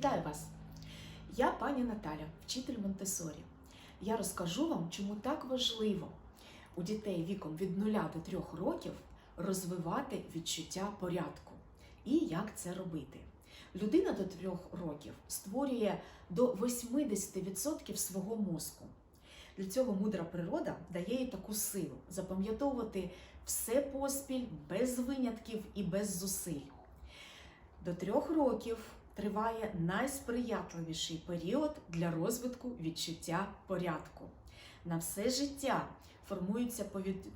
Вітаю вас! Я пані Наталя, вчитель Монтесорі. Я розкажу вам, чому так важливо у дітей віком від 0 до 3 років розвивати відчуття порядку і як це робити. Людина до 3 років створює до 80% свого мозку. Для цього мудра природа дає їй таку силу запам'ятовувати все поспіль без винятків і без зусиль. До трьох років триває найсприятливіший період для розвитку відчуття порядку. На все життя формуються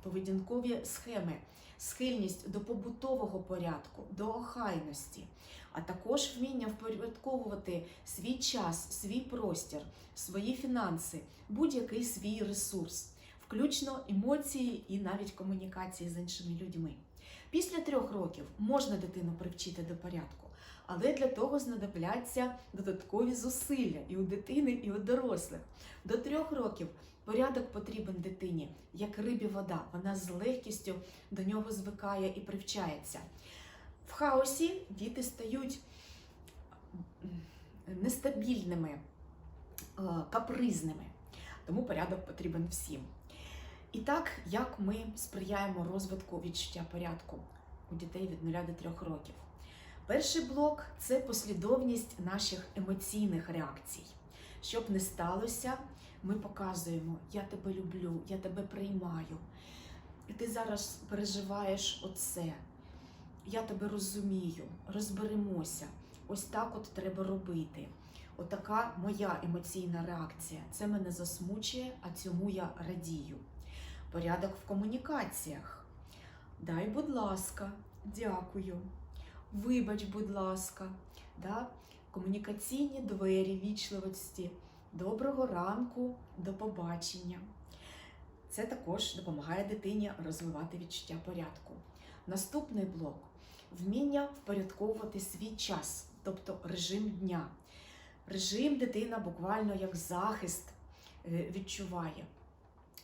поведінкові схеми, схильність до побутового порядку, до охайності, а також вміння впорядковувати свій час, свій простір, свої фінанси, будь-який свій ресурс, включно емоції і навіть комунікації з іншими людьми. Після трьох років можна дитину привчити до порядку, але для того знадобляться додаткові зусилля і у дитини, і у дорослих. До трьох років порядок потрібен дитині, як рибі вода. Вона з легкістю до нього звикає і привчається. В хаосі діти стають нестабільними, е, капризними, тому порядок потрібен всім. І так, як ми сприяємо розвитку відчуття порядку у дітей від 0 до 3 років. Перший блок це послідовність наших емоційних реакцій. Щоб не сталося, ми показуємо: я тебе люблю, я тебе приймаю. І ти зараз переживаєш оце. Я тебе розумію, розберемося. Ось так от треба робити. Отака моя емоційна реакція. Це мене засмучує, а цьому я радію. Порядок в комунікаціях. Дай, будь ласка, дякую. Вибач, будь ласка, да? комунікаційні двері вічливості. Доброго ранку, до побачення. Це також допомагає дитині розвивати відчуття порядку. Наступний блок вміння впорядковувати свій час, тобто режим дня. Режим дитина буквально як захист е, відчуває.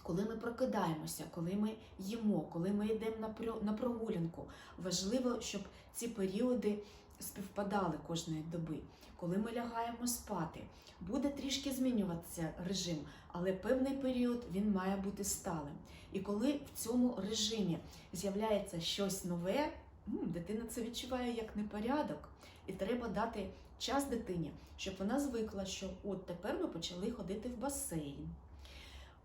Коли ми прокидаємося, коли ми їмо, коли ми йдемо на прогулянку, важливо, щоб ці періоди співпадали кожної доби. Коли ми лягаємо спати, буде трішки змінюватися режим, але певний період він має бути сталим. І коли в цьому режимі з'являється щось нове, дитина це відчуває як непорядок, і треба дати час дитині, щоб вона звикла, що от тепер ми почали ходити в басейн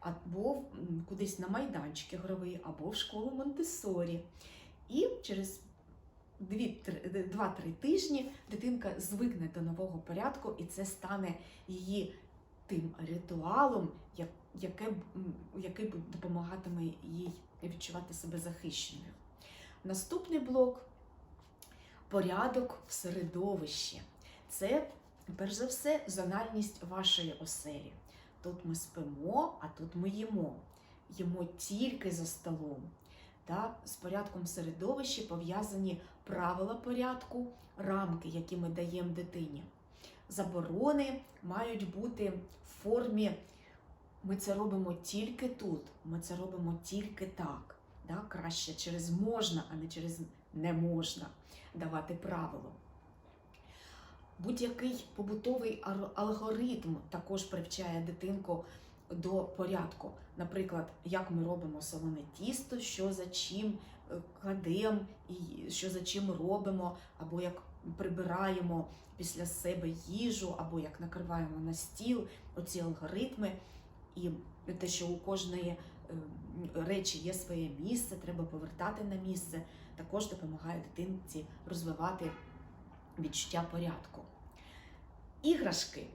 або кудись на майданчик ігровий, або в школу Монтесорі. І через 2-3 тижні дитинка звикне до нового порядку, і це стане її тим ритуалом, яке, який допомагатиме їй відчувати себе захищеною. Наступний блок порядок в середовищі. Це, перш за все, зональність вашої оселі. Тут ми спимо, а тут ми їмо. Їмо тільки за столом. Та з порядком в середовищі пов'язані правила порядку, рамки, які ми даємо дитині. Заборони мають бути в формі. Ми це робимо тільки тут, ми це робимо тільки так. Да? Краще через можна, а не через не можна давати правило. Будь-який побутовий алгоритм також привчає дитинку до порядку. Наприклад, як ми робимо солоне тісто, що за чим е, кладемо і що за чим робимо, або як прибираємо після себе їжу, або як накриваємо на стіл, оці алгоритми. І те, що у кожної е, речі є своє місце, треба повертати на місце, також допомагає дитинці розвивати відчуття порядку. Іграшки.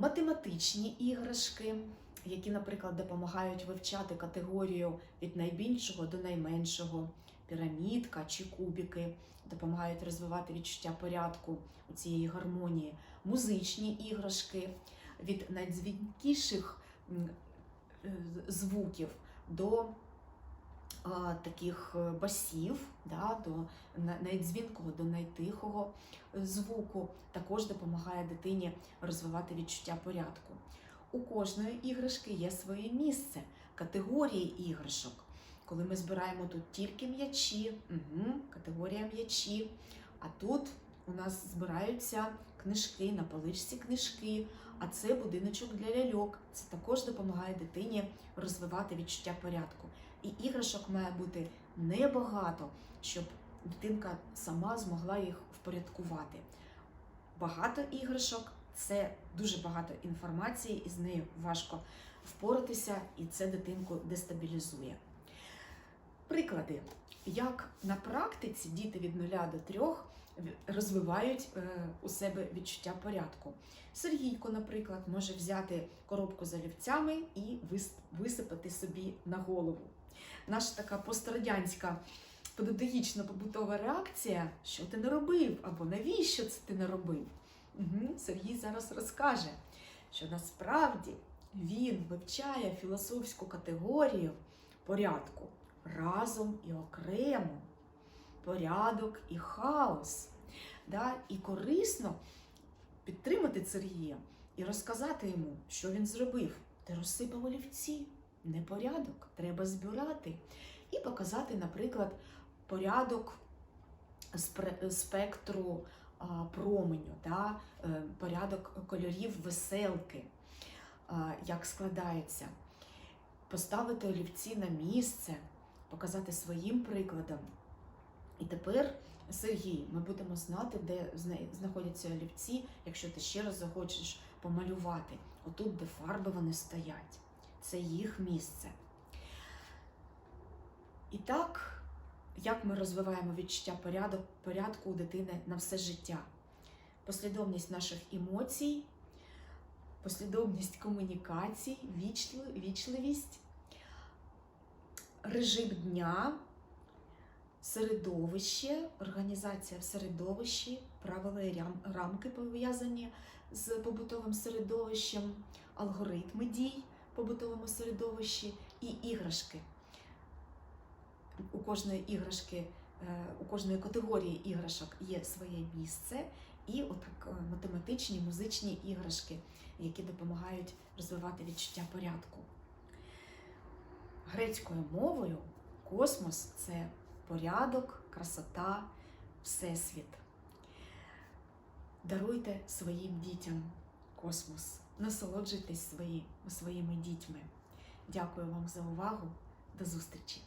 Математичні іграшки, які, наприклад, допомагають вивчати категорію від найбільшого до найменшого, пірамідка чи кубики, допомагають розвивати відчуття порядку цієї гармонії. Музичні іграшки від найдзвінкіших е, звуків до таких е, басів, да, до найдзвінкого до найтихого звуку, також допомагає дитині розвивати відчуття порядку. У кожної іграшки є своє місце, категорії іграшок. Коли ми збираємо тут тільки м'ячі, угу, категорія м'ячі, а тут у нас збираються книжки, на поличці книжки, а це будиночок для ляльок. Це також допомагає дитині розвивати відчуття порядку. І іграшок має бути небагато, щоб дитинка сама змогла їх впорядкувати. Багато іграшок це дуже багато інформації, і з нею важко впоратися, і це дитинку дестабілізує. Приклади, як на практиці діти від 0 до 3 розвивають е, у себе відчуття порядку. Сергійко, наприклад, може взяти коробку з олівцями і висипати собі на голову. Наша така пострадянська педагогічна побутова реакція, що ти не робив, або навіщо це ти не робив. Угу. Сергій зараз розкаже, що насправді він вивчає філософську категорію порядку разом і окремо, порядок і хаос. Да? І корисно підтримати Сергія і розказати йому, що він зробив. Ти розсипав олівці, непорядок, треба збирати. І показати, наприклад, порядок спектру променю, да? е, порядок кольорів веселки, як складається, поставити олівці на місце, показати своїм прикладом. І тепер, Сергій, ми будемо знати, де знаходяться олівці, якщо ти ще раз захочеш помалювати. Отут, де фарби вони стоять. Це їх місце. І так, як ми розвиваємо відчуття порядок, порядку у дитини на все життя? Послідовність наших емоцій, послідовність комунікацій, вічливість, режим дня, середовище, організація в середовищі, правила і рамки пов'язані з побутовим середовищем, алгоритми дій побутовому середовищі і іграшки. У кожної іграшки, е, у кожної категорії іграшок є своє місце, і отак е, математичні, музичні іграшки, які допомагають розвивати відчуття порядку. Грецькою мовою космос це порядок, красота, всесвіт. Даруйте своїм дітям космос, насолоджуйтесь свої, своїми дітьми. Дякую вам за увагу. До зустрічі!